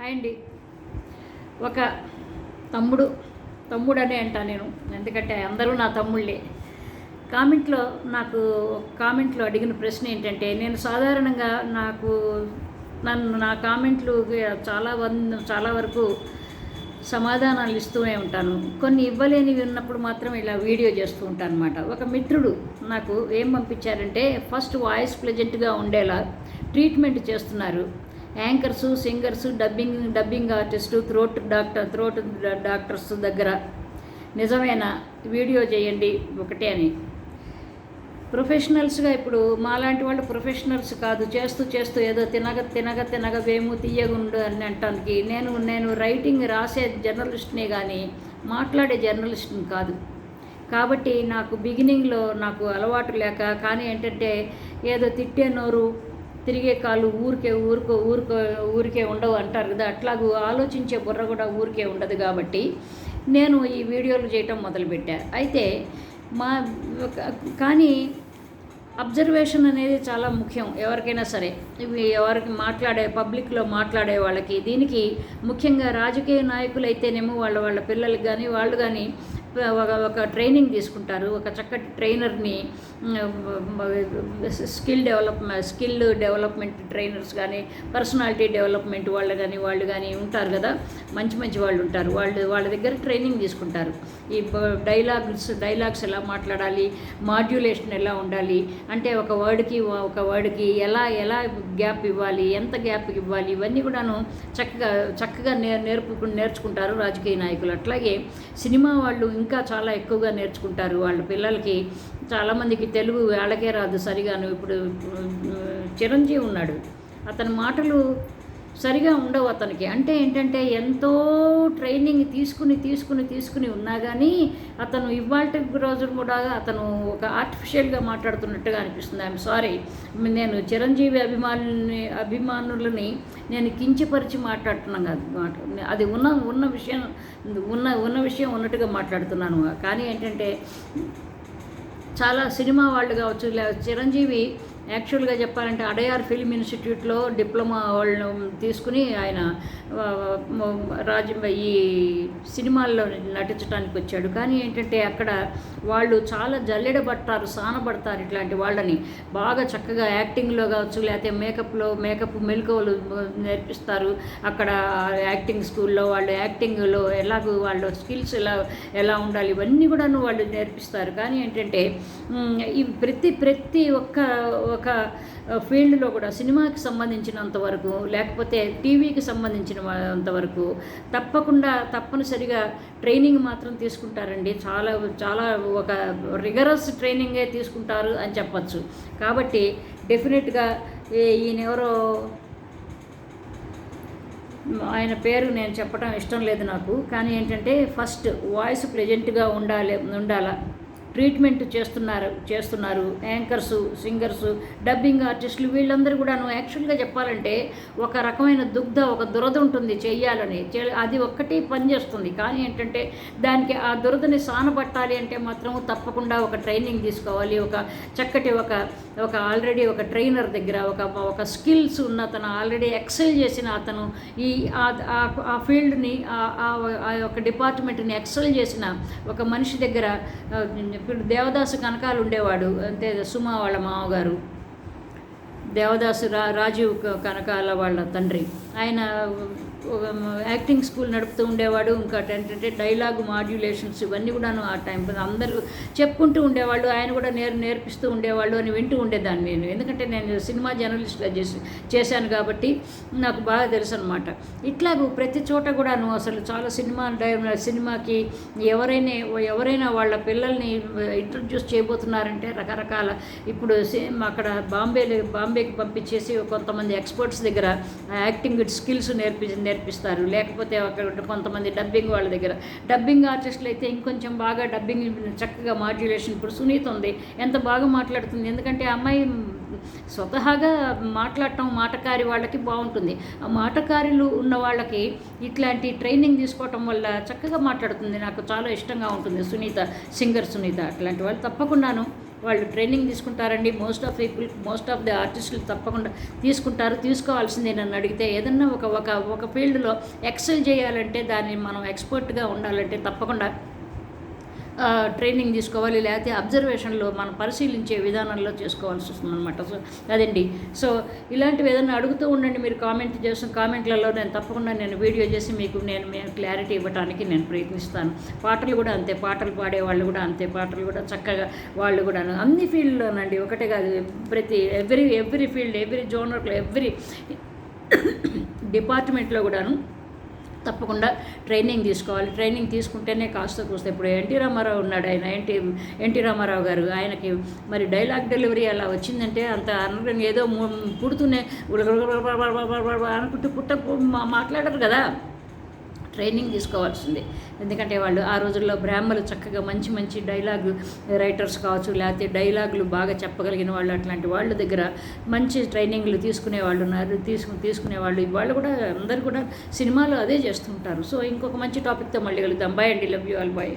Hi అండి. ఒక తమ్ముడు తమ్ముడు అనే అంటా నేను ఎందుకంటే అందరూ నా తమ్ముళ్ళే. కామెంట్లో నాకు కామెంట్లో అడిగిన ప్రశ్న ఏంటంటే నేను సాధారణంగా నాకు నన్ను నా కామెంట్లు చాలా వంద చాలా వరకు సమాధానాలు ఇస్తూనే ఉంటాను. కొన్ని ఇవ్వలేనివి ఉన్నప్పుడు మాత్రం ఇలా వీడియో చేస్తూ ఉంటాను అనమాట ఒక మిత్రుడు నాకు ఏం పంపించారంటే ఫస్ట్ వాయిస్ ప్లెజెంట్గా ఉండేలా ట్రీట్మెంట్ చేస్తున్నారు. Anchors singers dubbing dubbing artist throat doctor throat doctors దగ్గర. నిజమైన? వీడియో చేయండి ఒకటే అని. ప్రొఫెషనల్స్గా ఇప్పుడు మాలాంటి వాళ్ళు ప్రొఫెషనల్స్ కాదు. చేస్తూ చేస్తూ ఏదో తినగ తినగ తినగ వేము తీయగుండు అని అంటానికి నేను నేను రైటింగ్ రాసే జర్నలిస్ట్నే కానీ మాట్లాడే జర్నలిస్ట్ని కాదు. కాబట్టి నాకు బిగినింగ్లో నాకు అలవాటు లేక కానీ ఏంటంటే ఏదో తిట్టే నోరు తిరిగే కాళ్ళు ఊరికే ఊరుకో ఊరుకో ఊరికే ఉండవు అంటారు కదా. అట్లాగూ ఆలోచించే బుర్ర కూడా ఊరికే ఉండదు కాబట్టి నేను ఈ వీడియోలు చేయటం మొదలుపెట్టా. అయితే మా కానీ అబ్జర్వేషన్ అనేది చాలా ముఖ్యం ఎవరికైనా సరే. ఇవి ఎవరికి మాట్లాడే పబ్లిక్లో మాట్లాడే వాళ్ళకి. దీనికి ముఖ్యంగా రాజకీయ నాయకులు అయితేనేమో వాళ్ళ వాళ్ళ పిల్లలకి కానీ వాళ్ళు కానీ ఒక ఒక ట్రైనింగ్ తీసుకుంటారు. ఒక చక్కటి ట్రైనర్ని skill development skill development trainers కానీ పర్సనాలిటీ డెవలప్మెంట్ వాళ్ళు కానీ వాళ్ళు కానీ ఉంటారు కదా? మంచి మంచి వాళ్ళు ఉంటారు. వాళ్ళు వాళ్ళ దగ్గర ట్రైనింగ్ తీసుకుంటారు. ఈ డైలాగ్స్ డైలాగ్స్ ఎలా మాట్లాడాలి? మాడ్యులేషన్ ఎలా ఉండాలి? అంటే ఒక వర్డ్కి ఒక వర్డ్కి ఎలా ఎలా గ్యాప్ ఇవ్వాలి? ఎంత గ్యాప్ ఇవ్వాలి? ఇవన్నీ కూడాను చక్కగా చక్కగా నేర్ నేర్పు నేర్చుకుంటారు రాజకీయ నాయకులు. అట్లాగే సినిమా వాళ్ళు ఇంకా చాలా ఎక్కువగా నేర్చుకుంటారు వాళ్ళ పిల్లలకి. చాలామందికి తెలుగు వాళ్ళకే రాదు సరిగాను. ఇప్పుడు చిరంజీవి ఉన్నాడు. అతని మాటలు సరిగా ఉండవు అతనికి. అంటే ఏంటంటే ఎంతో ట్రైనింగ్ తీసుకుని తీసుకుని తీసుకుని ఉన్నా కానీ అతను ఇవాళ రోజు కూడా అతను ఒక ఆర్టిఫిషియల్గా మాట్లాడుతున్నట్టుగా అనిపిస్తుంది. I'm sorry. నేను చిరంజీవి అభిమానుల్ని అభిమానులని నేను కించపరిచి మాట్లాడుతున్నాను కాదు. మాట అది ఉన్న ఉన్న విషయం ఉన్న ఉన్న విషయం ఉన్నట్టుగా మాట్లాడుతున్నాను. కానీ ఏంటంటే చాలా సినిమా వాళ్ళు కావచ్చు లే చిరంజీవి యాక్చువల్గా చెప్పాలంటే అడయార్ ఫిల్మ్ ఇన్స్టిట్యూట్లో డిప్లొమా వాళ్ళు తీసుకుని ఆయన రాజ ఈ సినిమాల్లో నటించడానికి వచ్చాడు. కానీ ఏంటంటే అక్కడ వాళ్ళు చాలా జల్లెడబడతారు సానబడతారు ఇట్లాంటి వాళ్ళని. బాగా చక్కగా యాక్టింగ్లో కావచ్చు లేకపోతే మేకప్లో మేకప్ మెలకువలు నేర్పిస్తారు. అక్కడ యాక్టింగ్ స్కూల్లో వాళ్ళు యాక్టింగ్లో ఎలాగో వాళ్ళ స్కిల్స్ ఎలా ఎలా ఉండాలి ఇవన్నీ కూడాను వాళ్ళు నేర్పిస్తారు. కానీ ఏంటంటే ఈ ప్రతి ప్రతి ఒక్క ఒక ఫీల్డ్లో కూడా సినిమాకి సంబంధించినంత వరకు లేకపోతే టీవీకి సంబంధించిన అంతవరకు తప్పకుండా తప్పనిసరిగా ట్రైనింగ్ మాత్రం తీసుకుంటారండి. చాలా చాలా ఒక రిగరస్ ట్రైనింగే తీసుకుంటారు అని చెప్పచ్చు. కాబట్టి డెఫినెట్గా ఈయన ఎవరో ఆయన పేరు నేను చెప్పడం ఇష్టం లేదు నాకు. కానీ ఏంటంటే ఫస్ట్ వాయిస్ ప్రెజెంట్గా ఉండాలి ఉండాలా? ట్రీట్మెంట్ చేస్తున్నారు చేస్తున్నారు. యాంకర్స్ సింగర్స్ డబ్బింగ్ ఆర్టిస్టులు వీళ్ళందరూ కూడాను యాక్చువల్గా చెప్పాలంటే ఒక రకమైన దుగ్ధ ఒక దురద ఉంటుంది చేయాలని. అది ఒక్కటి పనిచేస్తుంది కానీ ఏంటంటే దానికి ఆ దురదని సానపట్టాలి అంటే మాత్రం తప్పకుండా ఒక ట్రైనింగ్ తీసుకోవాలి. ఒక చక్కటి ఒక ఒక ఆల్రెడీ ఒక ట్రైనర్ దగ్గర ఒక ఒక స్కిల్స్ ఉన్న అతను ఆల్రెడీ ఎక్సెల్ చేసిన అతను ఈ ఆ ఫీల్డ్ని ఆ యొక్క డిపార్ట్మెంట్ని ఎక్సెల్ చేసిన ఒక మనిషి దగ్గర ఇప్పుడు దేవదాసు కనకాలు ఉండేవాడు అంతే సుమా వాళ్ళ మామగారు. దేవదాసు రా రాజీవ్ కనకాల వాళ్ళ తండ్రి. ఆయన యాక్టింగ్ స్కూల్ నడుపుతూ ఉండేవాడు. ఇంకా ఏంటంటే డైలాగ్ మాడ్యులేషన్స్ ఇవన్నీ కూడాను ఆ టైం అందరూ చెప్పుకుంటూ ఉండేవాళ్ళు. ఆయన కూడా నేర్ నేర్పిస్తూ ఉండేవాళ్ళు అని వింటూ ఉండేదాన్ని నేను. ఎందుకంటే నేను సినిమా జర్నలిస్ట్గా చేసి చేశాను కాబట్టి నాకు బాగా తెలుసు అనమాట ఇట్లాగూ ప్రతి చోట కూడాను అసలు చాలా సినిమా సినిమాకి ఎవరైనా ఎవరైనా వాళ్ళ పిల్లల్ని ఇంట్రడ్యూస్ చేయబోతున్నారంటే రకరకాల ఇప్పుడు అక్కడ బాంబే బాంబేకి పంపించేసి కొంతమంది ఎక్స్పర్ట్స్ దగ్గర యాక్టింగ్ స్కిల్స్ నేర్పి నేర్పిస్తారు లేకపోతే అక్కడ కొంతమంది డబ్బింగ్ వాళ్ళ దగ్గర. డబ్బింగ్ ఆర్టిస్టులు అయితే ఇంకొంచెం బాగా డబ్బింగ్ చక్కగా మాడ్యులేషన్ ఇప్పుడు సునీత ఉంది. ఎంత బాగా మాట్లాడుతుంది. ఎందుకంటే అమ్మాయి స్వతహాగా మాట్లాడటం మాటకారి వాళ్ళకి బాగుంటుంది. ఆ మాటకారులు ఉన్న వాళ్ళకి ఇట్లాంటి ట్రైనింగ్ తీసుకోవటం వల్ల చక్కగా మాట్లాడుతుంది. నాకు చాలా ఇష్టంగా ఉంటుంది సునీత సింగర్ సునీత అట్లాంటి వాళ్ళు తప్పకుండాను. వాళ్ళు ట్రైనింగ్ తీసుకుంటారండి. Most of people most of the ఆర్టిస్టులు తప్పకుండా తీసుకుంటారు. తీసుకోవాల్సిందే నన్ను అడిగితే. ఏదన్నా ఒక ఒక ఒక ఫీల్డ్లో ఎక్సెల్ చేయాలంటే దాన్ని మనం ఎక్స్పర్ట్గా ఉండాలంటే తప్పకుండా ట్రైనింగ్ తీసుకోవాలి లేకపోతే అబ్జర్వేషన్లో మనం పరిశీలించే విధానంలో చేసుకోవాల్సి వస్తుంది అనమాట సో అదండి. సో ఇలాంటివి ఏదైనా అడుగుతూ ఉండండి మీరు కామెంట్ చేసిన కామెంట్లలో నేను తప్పకుండా నేను వీడియో చేసి మీకు నేను నేను క్లారిటీ ఇవ్వడానికి నేను ప్రయత్నిస్తాను. పాటలు కూడా అంతే పాటలు పాడే వాళ్ళు కూడా అంతే పాటలు కూడా చక్కగా వాళ్ళు కూడా అన్ని ఫీల్డ్లోనండి. ఒకటే కాదు ప్రతి ఎవ్రీ ఎవ్రీ ఫీల్డ్ ఎవ్రీ జోనర్లో ఎవ్రీ డిపార్ట్మెంట్లో కూడాను తప్పకుండా ట్రైనింగ్ తీసుకోవాలి. ట్రైనింగ్ తీసుకుంటేనే కాస్త కూస్తే ఇప్పుడు ఎన్టీ రామారావు ఉన్నాడు ఆయన ఎన్టీ ఎన్టీ రామారావు గారు. ఆయనకి మరి డైలాగ్ డెలివరీ అలా వచ్చిందంటే అంత అనగా ఏదో పుడుతూనే అనుకుంటూ పుట్ట మా- మాట్లాడరు కదా ట్రైనింగ్ తీసుకోవాల్సిందే. ఎందుకంటే వాళ్ళు ఆ రోజుల్లో బ్రాహ్మలు చక్కగా మంచి మంచి డైలాగ్ రైటర్స్ కావచ్చు లేకపోతే డైలాగులు బాగా చెప్పగలిగిన వాళ్ళు అట్లాంటి వాళ్ళ దగ్గర మంచి ట్రైనింగ్లు తీసుకునే వాళ్ళు ఉన్నారు. తీసుకు తీసుకునే వాళ్ళు వాళ్ళు కూడా అందరు కూడా సినిమాలో అదే చేస్తుంటారు. సో ఇంకొక మంచి టాపిక్తో మళ్ళీ కలుద్దాం. బాయ్ అండి. Love you all bye